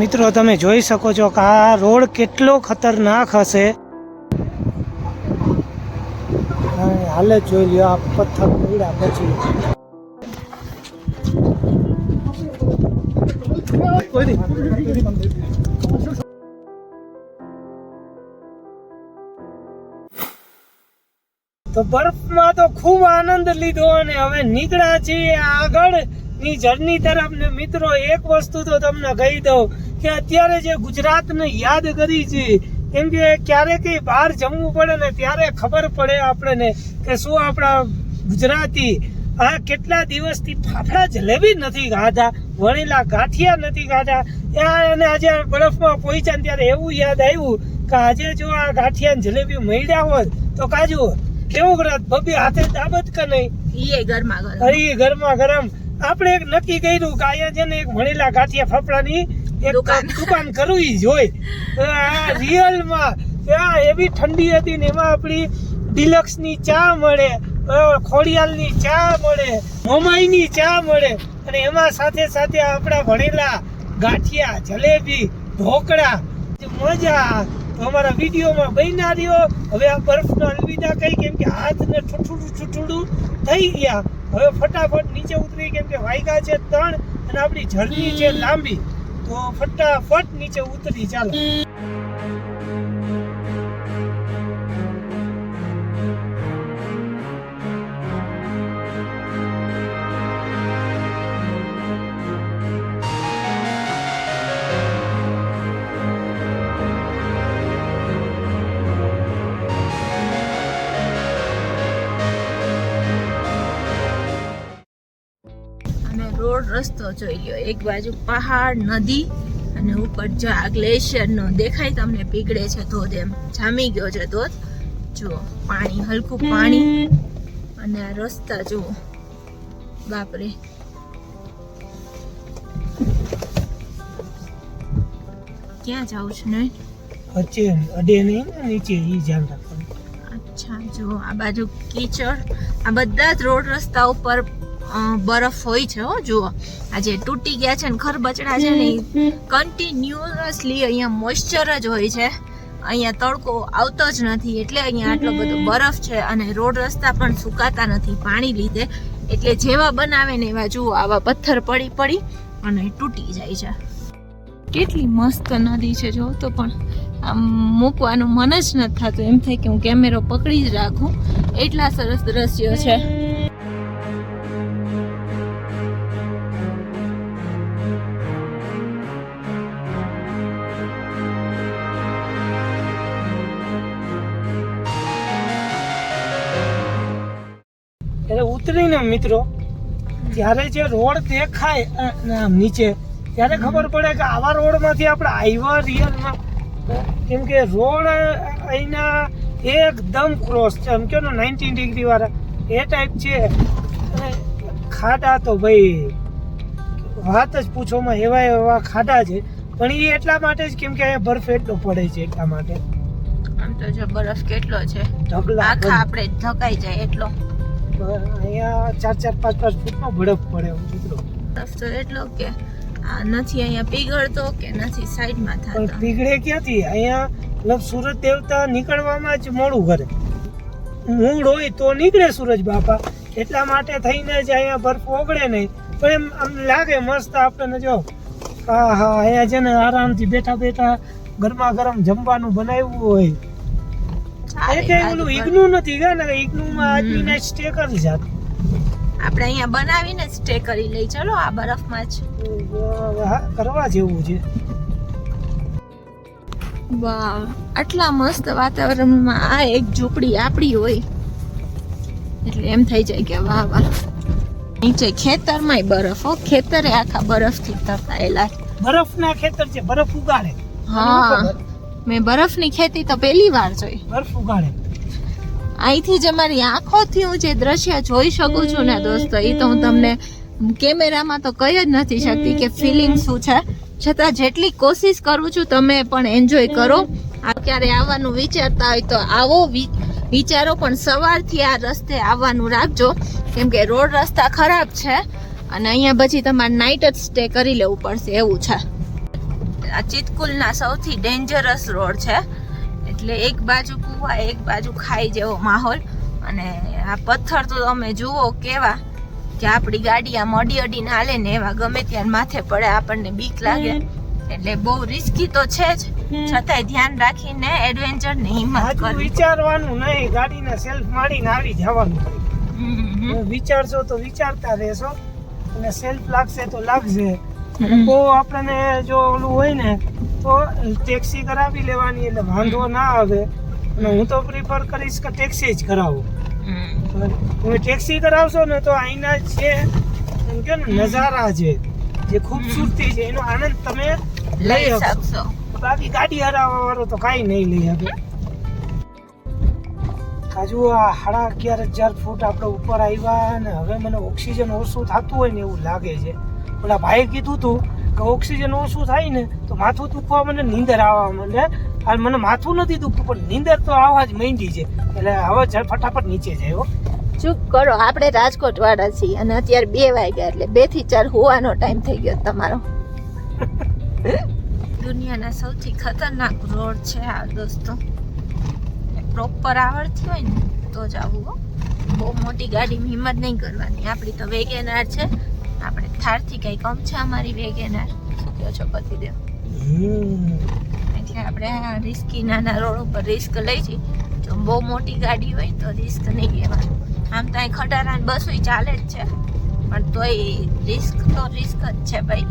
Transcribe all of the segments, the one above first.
મિત્રો, તમે જોઈ શકો છો કે આ રોડ કેટલો ખતરનાક હશે. હાલે જોઈ લ્યો, આ પથ્થર પડ્યા પછી. તો બરફમાં તો ખૂબ આનંદ લીધો અને હવે નીકળ્યા છીએ આગળની જર્ની તરફ. ને મિત્રો, એક વસ્તુ તો તમને કહી દઉં કે અત્યારે જે ગુજરાતને યાદ કરી છે કેમ કે ક્યારેક બહાર જમવું પડે ને ત્યારે ખબર પડે આપણને કે શું આપણા ગુજરાતી આ કેટલા દિવસથી ફાફડા જલેબી નથી ખાધા વણેલા ગાંઠિયા નથી ખાધા. અને આજે બરફમાં પહોંચ્યા ને ત્યારે એવું યાદ આવ્યું કે આજે જો આ ગાંઠિયા જલેબી મળ્યા હોત તો કાજુ કેવું કરત? બબી હાથે દાબત કે નહીં? એ ગરમા. ગરમ ગરમા ગરમ. આપણે એક નક્કી કર્યું કે અહીંયા છે ને એક વણેલા ગાંઠિયા ફાફડાની દુકાન. દુકાન કરવી જોઈ આ રિયલમાં એવી ઠંડી હતી ને એમાં આપણી ડિલક્સની ચા મળે ખોડિયાલની ચા મળે મોમાઈની ચા મળે અને એમાં સાથે સાથે આપણા ભણેલા ગાંઠિયા જલેબી ઢોકળા. મજા તો અમારા વિડીયોમાં બન્યા રહ્યો. હવે આ બરફનો અલવિદા કહી કેમ કે હાથ ને ઠુઠુડું ઠુઠુડું થઈ ગયા. હવે ફટાફટ નીચે ઉતરી કેમ કે વાયગા છે ત્રણ અને આપણી જર્ની છે લાંબી. તો ફટાફટ નીચે ઉતરી ચાલો. રસ્તો જોઈ લ્યો. એક બાજુ પહાડ નદી અને ઉપર જો આ ગ્લેશિયરનો દેખાય તમને પીગળે છે ધોધ એમ. જામી ગયો છે ધોધ. જુઓ પાણી હલકું પાણી. અને આ રસ્તા જુઓ. બાપરે. ક્યાં જાઉં છું ને? વચ્ચે અડે નહીં ને નીચે એ ધ્યાન રાખવાનું. અચ્છા જો આ બાજુ કીચડ. આ બધા જ રોડ રસ્તા ઉપર બરફ હોય છે હો જુઓ. આ જે તૂટી ગયા છે ને ખરબચડા છે ને કન્ટિન્યુઅસલી અહીંયા મોઇશ્ચર જ હોય છે. અહીંયા તડકો આવતો જ નથી એટલે અહીંયા આટલો બધો બરફ છે અને રોડ રસ્તા પણ સુકાતા નથી પાણી લીધે. એટલે જેવા બનાવે ને એવા જુઓ આવા પથ્થર પડી પડી અને તૂટી જાય છે. કેટલી મસ્ત નદી છે જો તો પણ આમ મૂકવાનું મન જ નથી થતું. એમ થાય કે હું કેમેરો પકડી જ રાખું. એટલા સરસ દ્રશ્યો છે. ઉતરીને મિત્રો ત્યારે જે રોડ દેખાય આમ નીચે ત્યારે ખબર પડે કે આવા રોડમાંથી આપણે આવ્યા રિયલમાં કેમ કે રોડ અહીંના એકદમ ક્રોસ છે. એમ કહો ને નાઇન્ટી ડિગ્રી વાળા. એ ટાઈપ છે. ખાડા તો ભાઈ વાત જ પૂછોમાં એવા એવા ખાડા છે. પણ એ એટલા માટે જ કેમ કે અહીંયા બરફ એટલો પડે છે એટલા માટે. આમ તો જો બરફ કેટલો છે. ઢગલા આખા આપણે ધકાઈ જાય એટલો. અહીંયા ચાર ચાર પાંચ પાંચ ફૂટનો બરફ પડે મિત્રો. બરફ તો એટલો કે આ નથી અહીંયા પીગળતો કે નથી સાઈડમાં પણ થતો પીગળે ક્યાંથી? અહીંયા મતલબ સુરત દેવતા નીકળવામાં જ મોડું કરે. મૂળ હોય તો નીકળે સૂરજ બાપા. એટલા માટે થઈને જ અહીંયા બરફ ઓગળે નહીં. પણ એમ આમ લાગે મસ્ત આપણને જો હા હા અહીંયા છે ને આરામથી બેઠા બેઠા ગરમા ગરમ જમવાનું બનાવ્યું હોય. ચાલે એ કઈ બાજુ ઓલું પર. નથી ગયા ને ઈગનુંમાં આદમી હમ. સ્ટે કરી જાત. આપણે અહીંયા બનાવીને સ્ટે કરી લઈ ચલો આ બરફમાં જ. કરવા જેવું છે. વાહ આટલા મસ્ત વાતાવરણમાં આ એક ઝૂંપડી આપણી હોય. એટલે એમ થઈ જાય કે વાહ વાહ. નીચે ખેતરમાંય બરફ હો ખેતરે આખા બરફથી તપાયેલા. બરફ બરફના ખેતર છે બરફ ઉગાડે. હા. મેં બરફની ખેતી તો પહેલી વાર જોઈ. બરફ ઉગાડે. અહીંથી જે મારી આંખોથી હું જે દ્રશ્ય જોઈ શકું છું ને દોસ્તો એ તો હું તમને કેમેરામાં તો કહી જ નથી શકતી કે ફિલિંગ શું છે. છતાં જેટલી કોશિશ કરું છું તમે પણ એન્જોય કરો. આ ક્યારે આવવાનું વિચારતા હોય તો આવો વિચારો પણ સવારથી આ રસ્તે આવવાનું રાખજો. કેમ કે રોડ રસ્તા ખરાબ છે અને અહીંયા પછી તમારે નાઇટ જ સ્ટે કરી લેવું પડશે એવું છે. આ ચિતકુલના સૌથી ડેન્જરસ રોડ છે. એટલે એક બાજુ કૂવા એક બાજુ ખાઈ જેવો માહોલ. અને આ પથ્થર તો તમે જુઓ કેવા કે આપણી ગાડી આમ અડી અડીને હાલે ને એવા ગમે ત્યાં માથે પડે આપણને બીક લાગે. એટલે બહુ રિસ્કી તો છે જ. છતાંય ધ્યાન રાખીને એડવેન્ચર ને હિંમત કરવી. વિચારવાનું નહીં ગાડીને સેલ્ફ મારીને આવી જવાનું. વિચારશો તો વિચારતા રહેશો. અને સેલ્ફ લાગશે તો લાગશે. બહુ આપણને જો ઓલું હોય ને તો ટેક્સી કરાવી લેવાની એટલે વાંધો ના આવે. અને હું તો પ્રિફર કરીશ કે ટેક્સી જ કરાવું. તમે ટેક્સી કરાવશો ને તો અહીંના જે એમ કે નજારા છે જે ખૂબસૂરતી છે એનો આનંદ તમે લઈ શકશો. શકશો. બાકી ગાડી હરાવવા વાળો તો કાંઈ નહીં લઈ શકે હજુ આ સાડા અગિયાર હજાર ફૂટ આપણે ઉપર આવ્યા અને હવે મને ઓક્સિજન ઓછું થતું હોય ને એવું લાગે છે. ઓલા ભાઈએ કીધું હતું કે ઓક્સિજન ઓછું થાય ને તો માથું દુખવા મને નીંદર આવવા મને હાલ મને માથું નથી દુખતું પણ નીંદર તો આવવા જ માંડી છે. એટલે હવે જ ફટાફટ નીચે જાય હો. ચૂપ કરો આપણે રાજકોટ વાળા છીએ અને અત્યારે બે વાગ્યા એટલે બેથી ચાર હોવાનો ટાઈમ થઈ ગયો તમારો. દુનિયાના સૌથી ખતરનાક રોડ છે આ દોસ્તો. પ્રોપર આવડતી હોય ને તો જ આવું હો. બહુ મોટી ગાડીની હિંમત નહીં કરવાની. આપણી તો વેગેનાર છે. આપણે થારથી કઈ કમ છે અમારી વેગેનાર શું કહો છો પતિ દેવ એટલે આપણે રિસ્કી નાના રોડ ઉપર રિસ્ક લઈ જઈએ. જો બહુ મોટી ગાડી હોય તો રિસ્ક નહીં લેવાનું. આમ તો અહીં ખટારા ને હોય ચાલે જ છે. પણ તોય રિસ્ક તો રિસ્ક જ છે ભાઈ.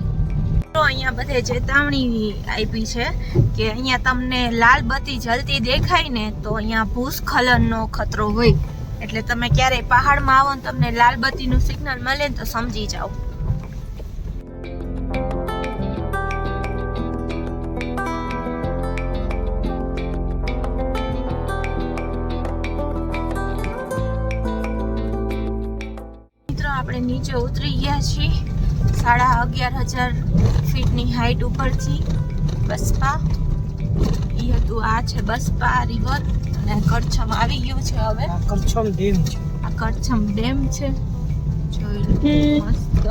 તો અહીંયા બધે ચેતવણી આપી છે કે અહીંયા તમને લાલ બત્તી જલતી દેખાય ને તો અહીંયા ભૂસ્ખલનનો ખતરો હોય. એટલે તમે ક્યારેય પહાડમાં આવો ને તમને લાલ બત્તીનું સિગ્નલ મળે ને તો સમજી જાઓ. મિત્રો, આપણે નીચે ઉતરી ગયા છીએ. સાડા અગિયાર હજાર ફીટની હાઈટ ઉપરથી બસપા. એ હતું આ છે બસપા રિવર અને કરછમ આવી ગયું છે હવે. આ કરછમ ડેમ છે. આ કરછમ ડેમ છે. જોઈ લો મસ્ત.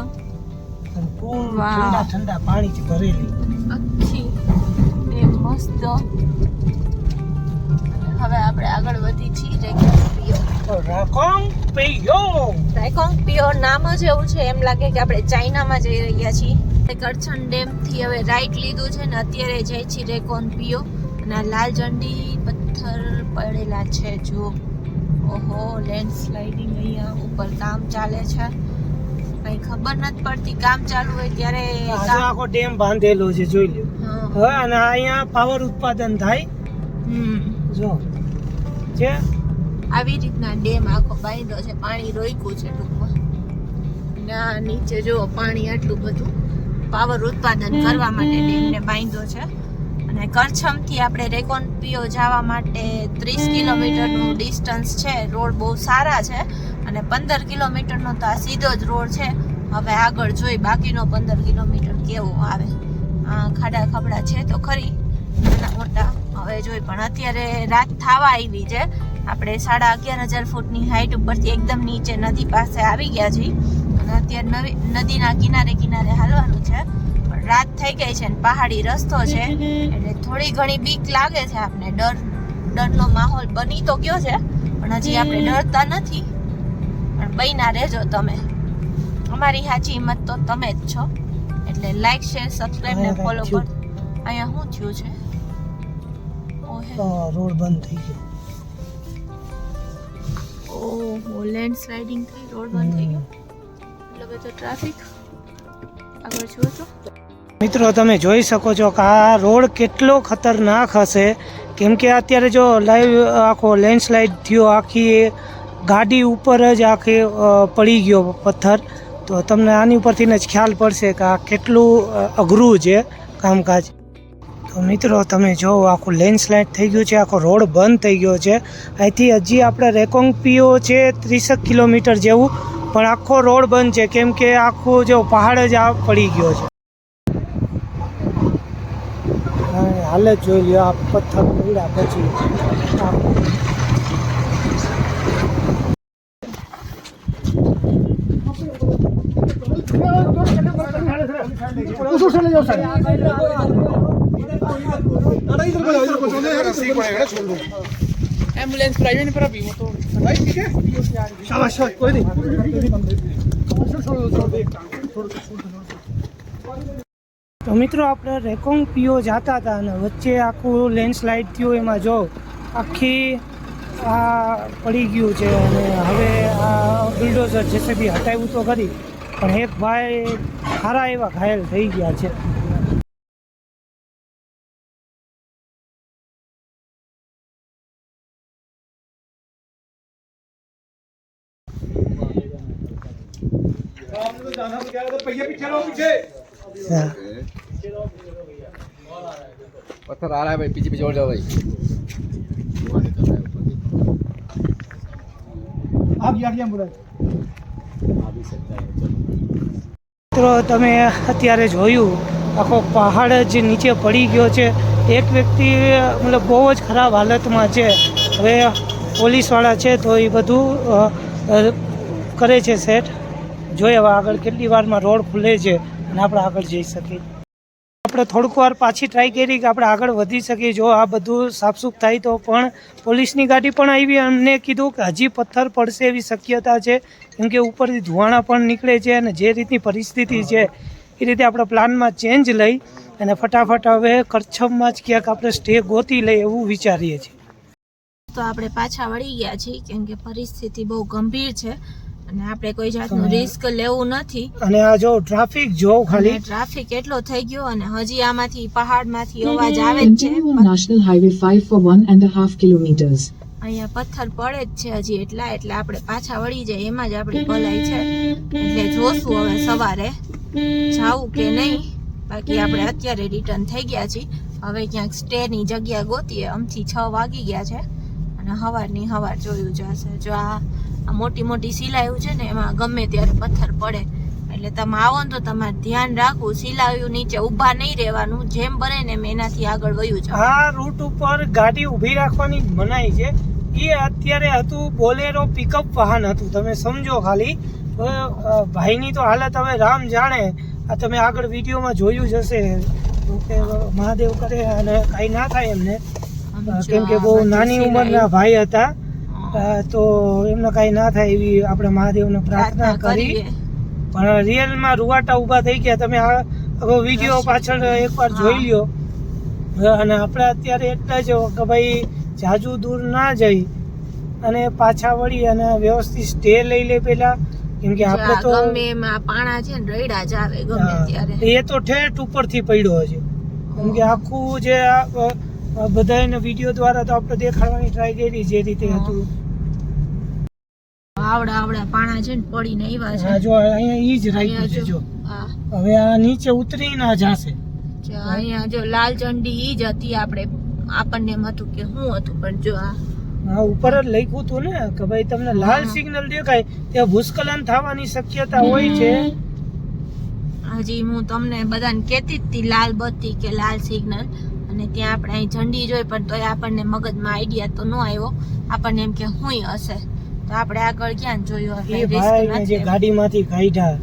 સંપૂર્ણ પૂર ઠંડા ઠંડા પાણીથી ભરેલી. આખી ડેમ મસ્ત. હવે આપણે આગળ વધી છીએ રેકોંગ પિયો રાકોંગ રકોંગ રાકોંગ પિયો નામ જ એવું છે. એમ લાગે કે આપણે ચાઇનામાં જઈ રહ્યા છીએ. કરછન ડેમથી હવે રાઈટ લીધું છે ને અત્યારે જાય છે રેકોન પિયો અને આ લાલ ઝંડી પથ્થર પડેલા છે જો ઓહો લેન્ડસ્લાઇડિંગ અહીંયા ઉપર કામ ચાલે છે. કઈ ખબર નથી પડતી કામ ચાલુ હોય ત્યારે આખો ડેમ બાંધેલો છે જોઈ લો હા. હવે અને અહીંયા પાવર ઉત્પાદન થાય. હમ. જો. છે? આવી રીતના ડેમ આખો બાંધ્યો છે પાણી રોક્યું છે ટૂંકમાં. ના નીચે જો પાણી આટલું બધું પાવર ઉત્પાદન કરવા માટે ડેમને બાંધ્યો છે. અને કરછમથી આપણે રેકોન પિયો જવા માટે ત્રીસ કિલોમીટરનું ડિસ્ટન્સ છે. રોડ બહુ સારા છે અને પંદર કિલોમીટરનો તો આ સીધો જ રોડ છે. હવે આગળ જોઈ બાકીનો પંદર કિલોમીટર કેવો આવે. ખાડા ખબડા છે તો ખરી. નાના મોટા. હવે જોઈ પણ અત્યારે રાત થવા આવી છે. આપણે સાડા અગિયાર હજાર ફૂટની હાઈટ ઉપરથી એકદમ નીચે નદી પાસે આવી ગયા છીએ. અને અત્યારે નવી નદીના કિનારે કિનારે હાલવાનું છે. રાત થઈ ગઈ છે ને પહાડી રસ્તો છે. એટલે થોડી ઘણી બીક લાગે છે આપણે ડર ડરનો માહોલ બની તો ગયો છે પણ હજી આપણે ડરતા નથી. પણ બઈના રહેજો તમે. અમારી સાચી હિંમત તો તમે જ છો. એટલે લાઈક શેર સબસ્ક્રાઇબ ને ફોલો કર. અહીંયા શું થયું છે? રોડ બંધ થઈ ગયો. ઓહો લેન્ડસ્લાઇડિંગ થઈ રોડ બંધ થઈ ગયો. એટલે બધો ટ્રાફિક આગળ જુઓ તો. મિત્રો, તમે જોઈ શકો છો કે આ રોડ કેટલો ખતરનાક હશે. કેમ કે અત્યારે જો લાઈવ આખો લેન્ડસ્લાઇડ થયો, આખી ગાડી ઉપર જ આખે પડી ગયો પથ્થર. તો તમને આની ઉપરથી જ ખ્યાલ પડશે કે આ કેટલું અઘરું છે કામકાજ. તો મિત્રો, તમે જો આખું લેન્ડસ્લાઇડ થઈ ગયું છે, આખો રોડ બંધ થઈ ગયો છે. અહીંથી હજી આપણે રેકોંગ પીઓ છે ત્રીસેક કિલોમીટર જેવું, પણ આખો રોડ બંધ છે. કેમ કે આખો જો પહાડ જ આ પડી ગયો છે. હાલ જ જોઈ લ્યો આ પથ્થર પડ્યા પછી આ उधर चले जाओ सर रस्सी पड़ेगा ना छोड़ दो एम्बुलेंस प्राइवेट पर अभी वो तो भाई ठीक है शाबाश शाबाश कोई नहीं छोड़ दो छोड़ दो एक काम छोड़ दो छोड़ दो તો મિત્રો આપણે રેકોંગ પીઓ જતા હતા અને વચ્ચે આખું લેન્ડસ્લાઇડ થયું એમાં જો આખી આ પડી ગયું છે અને હવે આ બિલ્ડોઝર જેસીબી હટાવ્યું તો કરી પણ એક ભાઈ સારા એવા ઘાયલ થઈ ગયા છે. પૈયા પીછે પથ્થર આ રહ્યા ભાઈ પીછી પીછી ઓળજો ભાઈ મિત્રો તમે અત્યારે જોયું આખો પહાડ જ નીચે પડી ગયો છે એક વ્યક્તિ મતલબ બહુ જ ખરાબ હાલતમાં છે. હવે પોલીસવાળા છે તો એ બધું કરે છે સેટ. જોઈએ આગળ કેટલી વારમાં રોડ ખુલે છે. અને આપણે આગળ જઈ શકીએ. આપણે થોડુંક વાર પાછી ટ્રાય કરી કે આપણે આગળ વધી શકીએ. જો આ બધું સાફસૂફ થાય તો પણ પોલીસની ગાડી પણ આવી અમને કીધું કે હજી પથ્થર પડશે એવી શક્યતા છે. કેમ કે ઉપરથી ધુવાણા પણ નીકળે છે અને જે રીતની પરિસ્થિતિ છે એ રીતે આપણે પ્લાનમાં ચેન્જ લઈ અને ફટાફટ હવે કરછમમાં જ ક્યાંક આપણે સ્ટે ગોતી લઈ એવું વિચારીએ છીએ. તો આપણે પાછા વળી ગયા છીએ કેમ કે પરિસ્થિતિ બહુ ગંભીર છે. અને આપણે કોઈ જાતનું રિસ્ક લેવું નથી. અને આ જો ટ્રાફિક જો ખાલી ટ્રાફિક એટલો થઈ ગયો અને હજી આમાંથી પહાડમાંથી અવાજ આવે જ છે. National highway 5 for one and a half kilometers. અહીંયા પથ્થર પડે જ છે હજી એટલા એટલે આપણે પાછા વળી જાય એમાં જ આપણી ભલાઈ છે. એટલે જોશું હવે સવારે. જાવું કે નહીં? બાકી આપણે અત્યારે રિટર્ન થઈ ગયા છીએ. હવે ક્યાંક સ્ટે ની જગ્યા ગોતીએ. આમથી છ વાગી ગયા છે. અને હવારની હવાર જોયું જશે જો આ આ મોટી મોટી સિલાયું છે ને એમાં ગમે ત્યારે પથ્થર પડે. એટલે તમે આવો ને તો તમારે ધ્યાન રાખવું સિલાયું નીચે ઊભા નહીં રહેવાનું જેમ બને ને એમ એનાથી આગળ વયું છે આ રૂટ ઉપર ગાડી ઊભી રાખવાની મનાઈ છે. એ અત્યારે હતું બોલેરો પિકઅપ વાહન હતું તમે સમજો ખાલી. ભાઈની તો હાલત હવે રામ જાણે. આ તમે આગળ વિડીયોમાં જોયું જ હશે. કે મહાદેવ કરે અને કાંઈ ના થાય એમને. કેમ કે બહુ નાની ઉંમરના ભાઈ હતા. તો એમને કાંઈ ના થાય એવી આપણે મહાદેવને પ્રાર્થના કરી. પણ રિયલમાં રૂવાટા ઊભા થઈ ગયા. તમે આ વીડિયો પાછળ એકવાર જોઈ લ્યો. અને આપણે અત્યારે એટલા જ કે ભાઈ જાજુ દૂર ના જઈ અને પાછા વળી અને વ્યવસ્થિત સ્ટે લઈ લે પેલા. કેમ કે આપણે તો ગમે એમાં પાણા છે ને રઈડા જ આવે ગમે ત્યારે. એ તો ઠેઠ ઉપરથી પડ્યો છે કેમ કે આખું જે બધાને વીડિયો દ્વારા તો આપણે દેખાડવાની ટ્રાય કરી જે રીતે હતું. આવડા આવડા પાણા છે ને પડીને આવ્યા હા છે જો અહીંયા ઈ જ રાખ્યું છે જો હવે આ નીચે ઉતરી ના જાશે. અહીંયા જો લાલ ઝંડી ઈ જ હતી આપણે આપણને એમ હતું કે શું હતું પણ જો આ હા ઉપર જ લખ્યું હતું ને કે ભાઈ તમને લાલ સિગ્નલ દેખાય ત્યાં ભૂસ્ખલન થવાની શક્યતા હોય છે. હજી હું તમને બધાને કહેતી જ હતી લાલ બત્તી કે લાલ સિગ્નલ અને ત્યાં આપણે અહીં ઝંડી જોઈ પણ તોય આપણને મગજમાં આઈડિયા તો ન આવ્યો આપણને એમ કે હું હશે તો આપણે આગળ ક્યાં જોયું ભાઈ જે ગાડીમાંથી કાઢ્યા.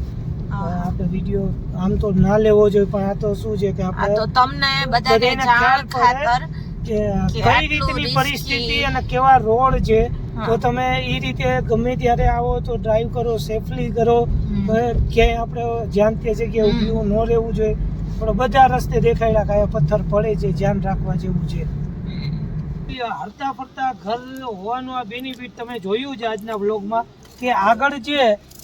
આપણે વીડિયો આમ તો ના લેવો જોઈએ પણ આ તો શું છે કે આપણે તો તમને બધાને જાણ ખાતર કે કઈ રીતની પરિસ્થિતિ અને કેવા રોડ છે તો તમે એ રીતે ગમે ત્યારે આવો તો ડ્રાઈવ કરો સેફલી કરો. ક્યાંય આપણે જ્યાં તે જગ્યાએ. ઊભી ન રહેવું જોઈએ પણ બધા રસ્તે દેખાયેલા કયા પથ્થર પડે છે, ધ્યાન રાખવા જેવું છે. હરતા ફરતા ઘર હોવાનું આ બેનિફિટ તમે જોયું છે આજના વ્લોગમાં કે આગળ છે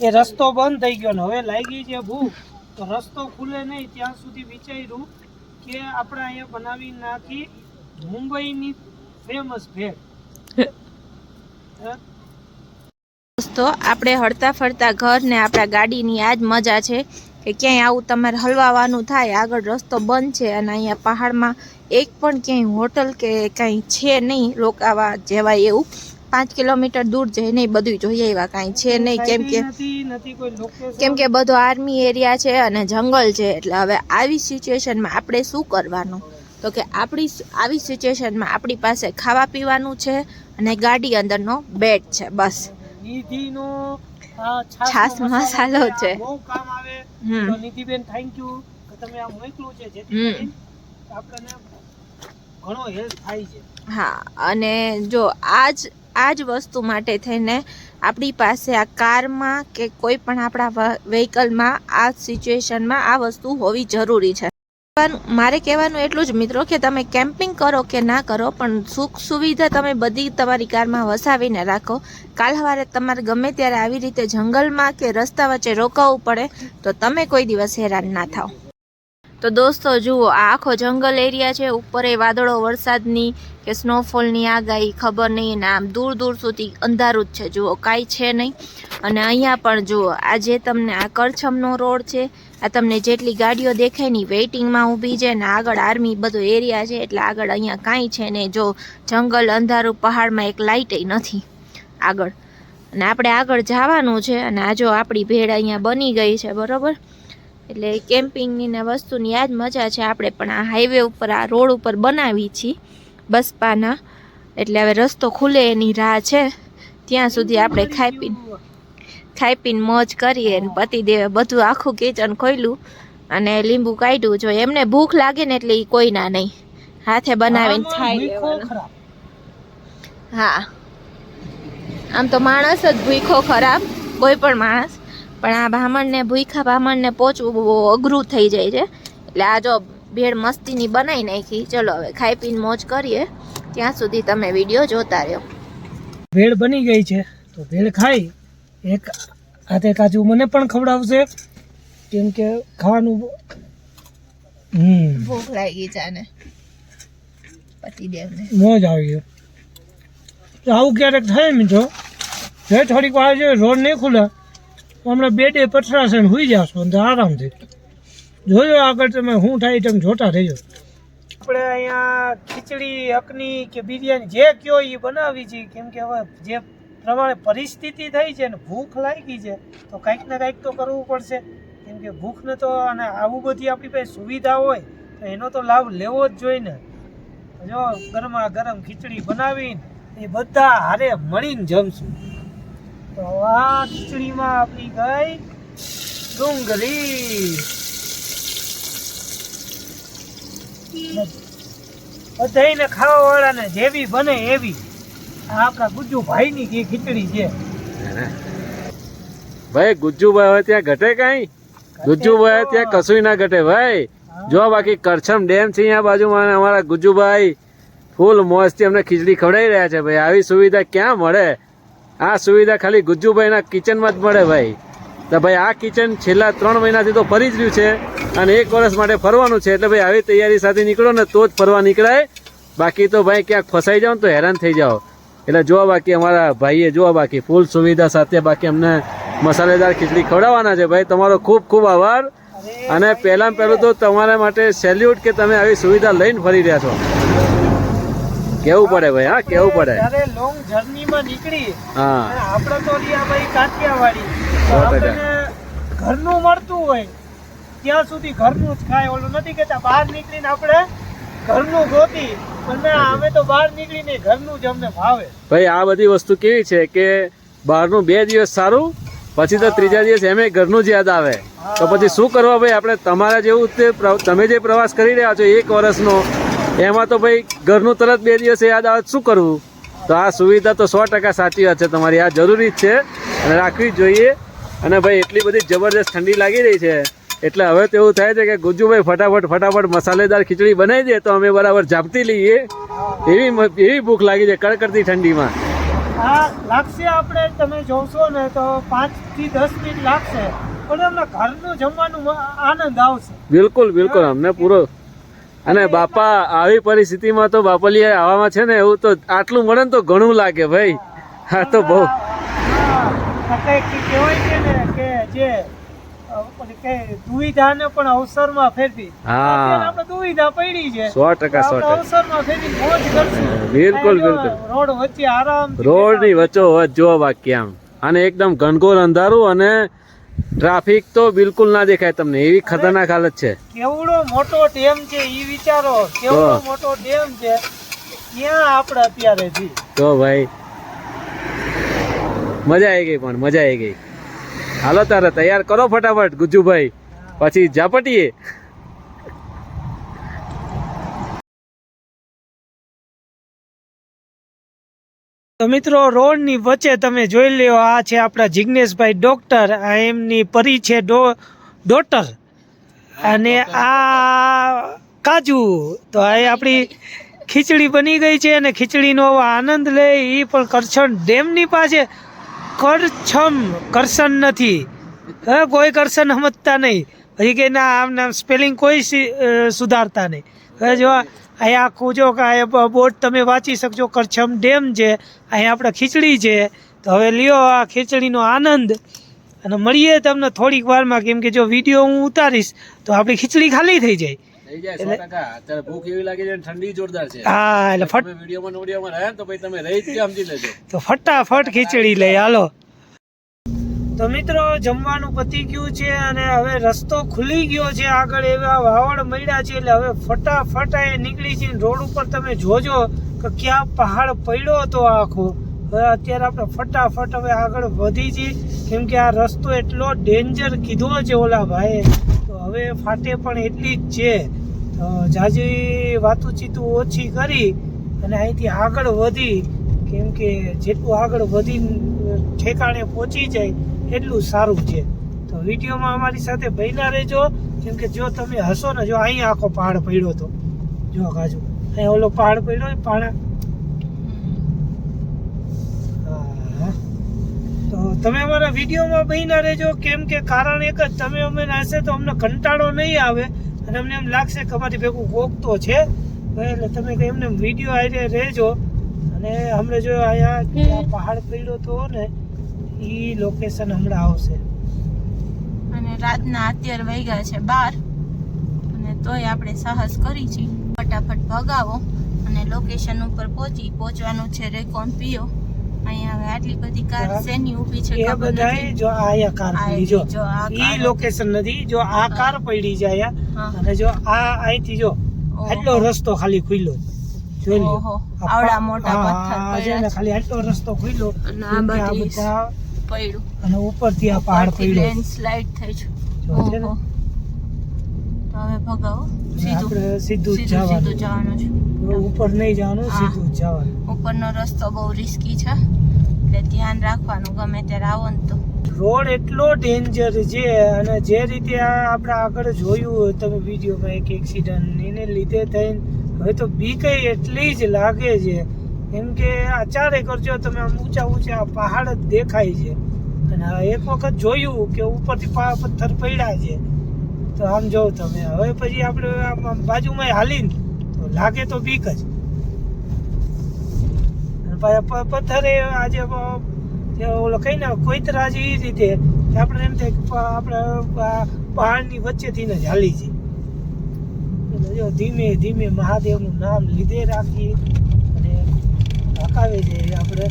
એ રસ્તો બંધ થઈ ગયો ને હવે લાગી છે ભૂખ તો રસ્તો ખુલે નહીં, ત્યાં સુધી વિચાર્યું કે આપણે અહીંયા બનાવી નાખી મુંબઈની ફેમસ ભેળ? દોસ્તો, આપણે હળતા ફરતા ઘર ને આપણા ગાડીની આ જ મજા છે. કે ક્યાંય આવું તમારે હલવાવાનું થાય આગળ રસ્તો બંધ છે અને અહીંયા પહાડમાં એક પણ ક્યાંય હોટલ કે કાંઈ છે નહીં રોકાવા જેવાય એવું. પાંચ કિલોમીટર દૂર જઈને બધું જોઈએ એવા કાંઈ છે નહીં. કેમ કે કેમ કે બધો આર્મી એરિયા છે અને જંગલ છે એટલે હવે આવી સિચ્યુએશનમાં આપણે શું કરવાનું? તો કે આપણી આવી સિચ્યુએશનમાં આપણી પાસે ખાવા પીવાનું છે અને ગાડી અંદરનો બેડ છે બસ. નિધિનો છાશ મસાલો છે. બહુ કામ આવે. તો નિધિબેન થેન્ક યુ કે તમે આ મોકલું છે જેથી આપણને ઘણો હેલ્પ થાય છે. હા અને જો આજ આ જ વસ્તુ માટે થઈને આપણી પાસે આ કારમાં કે કોઈ પણ આપણા વ્હીકલમાં આ સિચ્યુએશનમાં આ વસ્તુ હોવી જરૂરી છે. કહેવાનું- મારે કહેવાનું એટલું જ, મિત્રો, કે તમે કેમ્પિંગ કરો કે ના કરો, પણ સુખ સુવિધા તમે બધી તમારી કારમાં વસાવીને રાખો. કાલ સવારે તમારે ગમે ત્યારે આવી રીતે જંગલમાં કે રસ્તા વચ્ચે રોકાવું પડે, તો તમે કોઈ દિવસ હેરાન ના થાઓ તો દોસ્તો, જુઓ, આ આખો જંગલ એરિયા છે. ઉપર એ વાદળો, વરસાદની કે સ્નોફોલની આગાહી, ખબર નહીં, ને આમ દૂર દૂર સુધી અંધારું જ છે. જુઓ, કાંઈ છે નહીં. અને અહીંયા પણ જુઓ આજે તમને આ કરછમનો રોડ છે આ તમને જેટલી ગાડીઓ દેખાયની વેઇટિંગમાં ઊભી છે ને આગળ આર્મી બધો એરિયા છે એટલે આગળ અહીંયા કાંઈ છે ને જો જંગલ અંધારું પહાડમાં એક લાઇટે નથી. આગળ. અને આપણે આગળ જવાનું છે અને આ જો આપણી ભેળ અહીંયા બની ગઈ છે, બરોબર? એટલે કેમ્પિંગની ને વસ્તુની જ મજા છે. આપણે પણ આ હાઈવે ઉપર, આ રોડ ઉપર બનાવી છીએ બસપાના. એટલે હવે રસ્તો ખુલે એની રાહ છે. ત્યાં સુધી આપણે ખાઈ પીને ખાઈ પીને મોજ કરીએ ને પતિદેવે બધું આખું કિચન ખોલ્યું અને લીંબુ કાઢ્યું. જો એમને ભૂખ લાગે ને એટલે એ કોઈના નહીં. હાથે બનાવીને ખાઈ લેવાનું. હા. આમ તો માણસ જ ભૂખો ખરાબ કોઈ પણ માણસ. પણ આ બ્રાહ્મણને ભૂખા બ્રાહ્મણને પહોંચવું બહુ અઘરું થઈ જાય છે. એટલે આ જો ભેળ મસ્તીની બનાવી નાખી. ચલો હવે ખાઈ પીને મોજ કરીએ. ત્યાં સુધી તમે વીડિયો જોતા રહ્યો. ભેળ બની ગઈ છે. તો ભેળ ખાઈ. એક હાથે કાચું મને પણ ખવડાવશે કેમ કે ખાવાનું હમ. ભૂખ લાગી જાને. પતિ દેવને. મોજ આવી ગયો તો આવું ક્યારેક થાય મિત્રો. જે થોડીક વાર છે રોડ નહીં ખુલે તો હમણાં બે ડે પથરાશે ને સુઈ જશો ને આરામથી. જોજો આગળ તમે શું થાય તમે જોતા રહેજો. આપણે અહીંયા ખીચડી અકની કે બિરયાની જે કયો એ બનાવી છે કેમ કે હવે જે પ્રમાણે પરિસ્થિતિ થઈ છે ને ભૂખ લાગી છે, તો કંઈક ને કંઈક તો કરવું પડશે. કેમ કે ભૂખને તો અને આવું બધી આપણી પાસે સુવિધા હોય, તો એનો તો લાભ લેવો જ જોઈએ ને. જો ગરમા ગરમ ખીચડી બનાવીને એ બધા હારે મળીને જમશું. તો આ ખીચડીમાં આપણી ગઈ ડુંગળી. બધાને ખાવા વાળાને જેવી બને એવી. આપણા ગુજ્જુ ભાઈની જે ખીચડી છે. ભાઈ ગુજ્જુભાઈ હોય ત્યાં ઘટે કાંઈ? ગુજ્જુભાઈ હોય ત્યાં કશું ના ઘટે ભાઈ. જો બાકી કરછમ ડેમ છે અહીંયા બાજુમાં અમારા ગુજ્જુભાઈ ફૂલ મોજથી અમને ખીચડી ખવડાવી રહ્યા છે ભાઈ. આવી સુવિધા ક્યાં મળે? આ સુવિધા ખાલી ગુજ્જુભાઈના કિચનમાં જ મળે ભાઈ. તો ભાઈ આ કિચન છેલ્લા ત્રણ મહિનાથી તો ફરી જ રહ્યું છે અને એક વર્ષ માટે ફરવાનું છે. એટલે ભાઈ આવી તૈયારી સાથે નીકળો ને તો જ ફરવા નીકળાય. બાકી તો ભાઈ ક્યાંક ફસાઈ જાઓ ને તો હેરાન થઈ જાઓ. એટલે જોવા બાકી અમારા ભાઈએ જોવા બાકી ફૂલ સુવિધા સાથે બાકી અમને મસાલેદાર ખીચડી ખવડાવવાના છે. ભાઈ તમારો ખૂબ ખૂબ આભાર. અને પહેલાં પહેલું તો તમારા માટે સેલ્યુટ કે તમે આવી સુવિધા લઈને ફરી રહ્યા છો. કેવું પડે ભાઈ હા કેવું પડે? લોંગ જર્નીમાં નીકળી. હા. આપણે તો રહ્યા ભાઈ કાઠિયાવાડી. તો સો ટકા. આપણને ઘરનું મળતું હોય ત્યાં સુધી ઘરનું જ ખાય ઓલું. નથી કેતા બહાર નીકળીને આપણે ઘરનું ગોતી અને અમે તો બહાર નીકળીને ઘરનું જ અમને ભાવે. ભાઈ આ બધી વસ્તુ કેવી છે કે બહારનું બે દિવસ સારું પછી તો ત્રીજા દિવસ એમે ઘરનું જ યાદ આવે. તો પછી શું કરવા ભાઈ આપણે તમારા જેવું તે તમે જે પ્રવાસ કરી રહ્યા છો એક વર્ષનો એમાં તો ભાઈ ઘરનું તરત બે દિવસ યાદ આવે શું કરવું? તો આ સુવિધા તો સો ટકા સાચી વાત છે તમારી. આ જરૂરી જ છે અને રાખવી જ જોઈએ. અને ભાઈ એટલી બધી જબરદસ્ત ઠંડી લાગી રહી છે. એટલે હવે તો એવું થાય છે કે ગુજુભાઈ ફટાફટ ફટાફટ મસાલેદાર ખીચડી બનાવી દે તો અમે બરાબર ઝાપટી લઈએ એવી એવી ભૂખ લાગી છે કડકડતી ઠંડીમાં હા લાગશે આપણે તમે જોશો ને તો પાંચથી દસ મિનિટ લાગશે પણ અમને ઘરનું જમવાનું આનંદ આવશે બિલકુલ બિલકુલ અમને પૂરો અને બાપા આવી પરિસ્થિતિમાં તો બાપલિયા આવામાં છે ને એવું તો આટલું મળે ને તો ઘણું લાગે ભાઈ હા તો બહુ કહેવાય છે ને કે જે કે દુવિધાને પણ અવસરમાં ફેરવી. હા. આપણે દુવિધા પડી છે. સો ટકા સો આપણે ટકા. અવસરમાં ફેરવી મોજ કરશું. બિલકુલ, બિલકુલ. રોડ વચ્ચે આરામ રોડની વચ્ચો વચ્ચ જો બાકી આમ અને એકદમ ઘનઘોર અંધારું અને ટ્રાફિક તો બિલકુલ ના દેખાય તમને. એવી ખતરનાક હાલત છે. કેવડો મોટો ડેમ છે ઈ વિચારો. કેવડો મોટો ડેમ છે ત્યાં આપણે અત્યારે જી તો ભાઈ મજા આવી ગઈ પણ મજા આવી ગઈ. હાલો તારે તૈયાર કરો ફટાફટ ગુજુભાઈ. પછી ઝાપટીએ. તો મિત્રો રોડની વચ્ચે તમે જોઈ લ્યો આ છે આપણા જિજ્ઞેશભાઈ ડૉક્ટર આ એમની પરી છે ડોટર. અને આ કાજુ. તો આ આપણી ખીચડી બની ગઈ છે અને ખીચડીનો આનંદ લે એ પણ કરછણ ડેમની પાસે કરછમ કરશન નથી. હે, કોઈ કરશન સમજતા નહીં. પછી કે ના, આમ નામ સ્પેલિંગ કોઈ સુધારતા નહીં. હવે જો અહીંયા આખું જો કે બોર્ડ તમે વાંચી શકજો, કરછમ ડેમ છે અહીંયા આપણે ખીચડી છે. તો હવે લ્યો આ ખીચડીનો આનંદ. અને મળીએ તમને થોડીક વારમાં, કેમ કે જો વીડિયો હું ઉતારીશ, તો આપણી ખીચડી ખાલી થઈ જાય. થઈ જાય સો ટકા. અત્યારે ભૂખ એવી લાગે છે ઠંડી જોરદાર છે. હા એટલે ફટ તમે વિડીયોમાં રહ્યા તો ભાઈ તમે રહી જ ગયા સમજી લેજો. તો ફટાફટ ખીચડી લઈ હાલો. તો મિત્રો જમવાનું પતી ગયું છે અને હવે રસ્તો ખુલી ગયો છે આગળ એવા વાવડ મળ્યા છે એટલે હવે ફટાફટ એ નીકળી છે રોડ ઉપર તમે જોજો કે ક્યાં પહાડ પડ્યો હતો આખો. હવે અત્યારે આપણે ફટાફટ હવે આગળ વધી છીએ કેમ કે આ રસ્તો એટલો ડેન્જર કીધો છે ઓલા ભાઈએ. તો હવે ફાટે પણ એટલી જ છે. જાજી વાતું ચીતું ઓછી કરી અને અહીંથી આગળ વધી, કેમ કે જેટલું આગળ વધી ઠેકાણે પહોંચી જાય એટલું સારું છે. તો વિડીયોમાં અમારી સાથે ભયના રહેજો, કેમ કે જો તમે હશો ને, જો અહીં આખો પહાડ પડ્યો હતો જો કાજુ, અહીં ઓલો પહાડ પડ્યો પાણા. તો તમે અમારા વિડીયોમાં ભયના રહેજો, કેમ કે કારણ એક જ, તમે અમે હશે તો અમને કંટાળો નહીં આવે અને અમને એમ લાગશે કે અમારી ભેગું કોક તો છે. એટલે તમે કંઈ એમને વીડિયો આવીને રહેજો. અને હમણાં જો અહીંયા પહાડ પડ્યો તો ને એ લોકેશન હમણાં આવશે. અને રાતના અત્યારે વાગ્યા છે બાર. અને તોય આપણે સાહસ કરી છે ફટાફટ ભગાવો અને લોકેશન ઉપર પહોંચી પહોંચવાનું છે રેકોન પીઓ. અહીંયા હવે આટલી બધી કાર. શેની ઊભી છે એ બધાય જો આ કાર પડી જો ઈ લોકેશન નથી જો આ કાર પડી જાય. અને જો આ અહીંથી જો આટલો રસ્તો ખાલી ખુલ્લો જોઈ પા- આવડા મોટા પથ્થર. ખાલી આટલો રસ્તો ખુલ્લો અને આ બધી પડ્યું. અને ઉપરથી આ પહાડ પડ્યો લેન્ડસ્લાઇડ થઈ છે. તો હવે ભગાવો. સીધું. સીધું જ સીધું સીધું જવાનું. જવાનું છે. ઉપર નહીં જવાનું સીધું જવાનું. ઉપરનો રસ્તો બહુ રિસ્કી છે. એટલે ધ્યાન રાખવાનું. ગમે ત્યારે આવો ને તો. રોડ એટલો ડેન્જર છે અને જે રીતે આ આપણે આગળ જોયું, તમે વિડીયોમાં એક એક્સિડન્ટ એને લીધે થઈને, હવે તો બીક એટલી જ લાગે છે. એમ કે આ ચારે કરજો, તમે આમ ઊંચા ઊંચા પહાડ જ દેખાય છે. અને એક વખત જોયું કે ઉપરથી પથ્થર પડ્યા છે. તો આમ જોઉં તમે. હવે પછી આપણે આમ બાજુમાં હાલીને, તો લાગે તો બીક જ. પથ્થર એ આજે ઓલો કઈ ને કોઈતરા છે એ રીતે આપણે એમ થાય આપણે પહાડની વચ્ચેથી ને જ હાલી એટલે જો ધીમે ધીમે મહાદેવનું નામ લીધે રાખીએ અને હકાવે છે આપણે.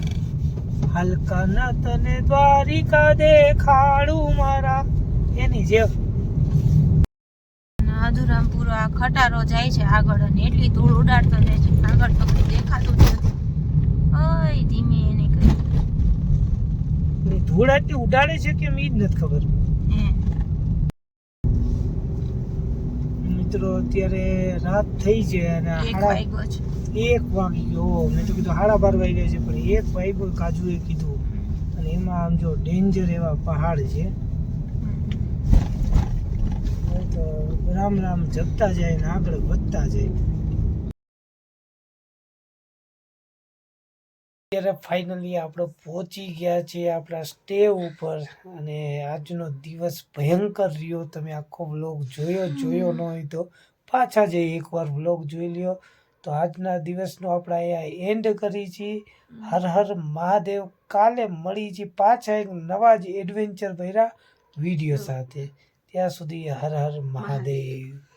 હલકા ના તને દ્વારિકા દેખાડું મારા. એની જેમ. અને અધુરામ પૂરો આ ખટારો જાય છે આગળ અને એટલી ધૂળ ઉડાડતો જાય છે આગળ તો દેખાતું જ નથી. ધીમે. એને ધૂળ આટલી ઉડાડે છે કે એ જ નથી ખબર? મિત્રો અત્યારે રાત થઈ છે અને એક હાડા વાગી ગયો મેં તો કીધું સાડા બાર વાગ્યા છે પણ એક વાગ્યો કાજુએ કીધું. અને એમાં આમ જો ડેન્જર એવા પહાડ છે. તો રામ રામ જપતા જાય ને આગળ વધતા જાય. અત્યારે ફાઇનલી આપણે પહોંચી ગયા છે આપણા સ્ટે ઉપર અને આજનો દિવસ ભયંકર રહ્યો. તમે આખો વ્લોગ જોયો જોયો ન હોય તો પાછા જઈ એકવાર વ્લોગ જોઈ લ્યો. તો આજના દિવસનો આપણે અહીંયા એન્ડ કરી છીએ. હર હર મહાદેવ, કાલે મળી છીએ પાછા એક નવા જ એડવેન્ચર ભર્યા વીડિયો સાથે. ત્યાં સુધી હર હર મહાદેવ.